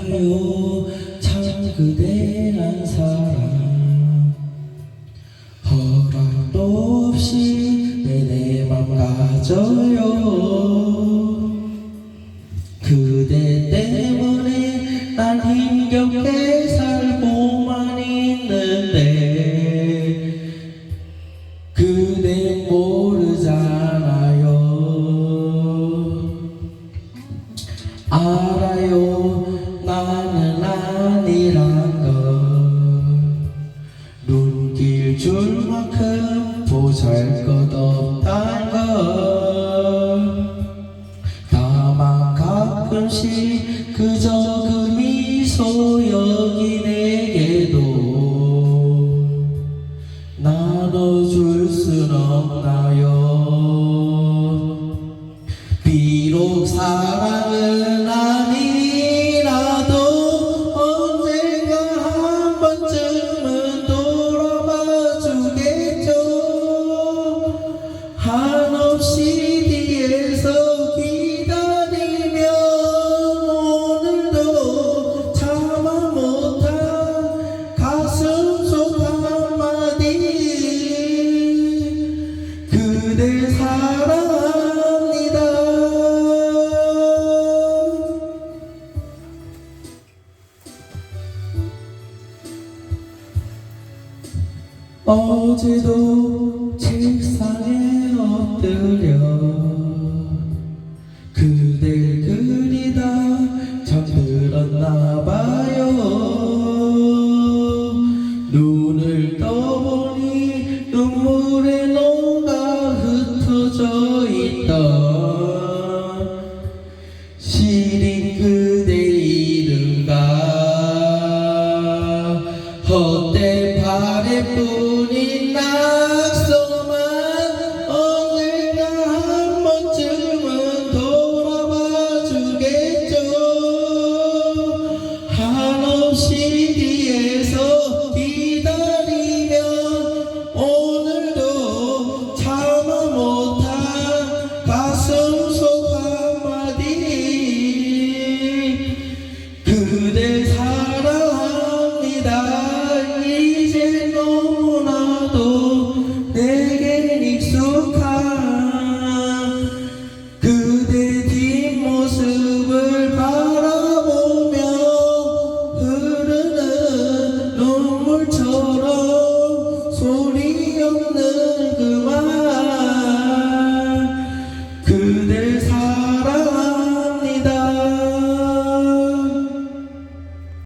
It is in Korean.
봐요 참 그대란 사람. 허락도 없이 내 맘 가져요. 아니란 걸 눈길 줄 만큼 보잘것 없단 걸 다만 가끔씩 그저 그 미소 여기 내게도 나눠줄 순 없나요? 비록 사 어제도 책상에 엎드려 그댈 그리다 잠들었나봐요. 눈을 떠보 그댈 사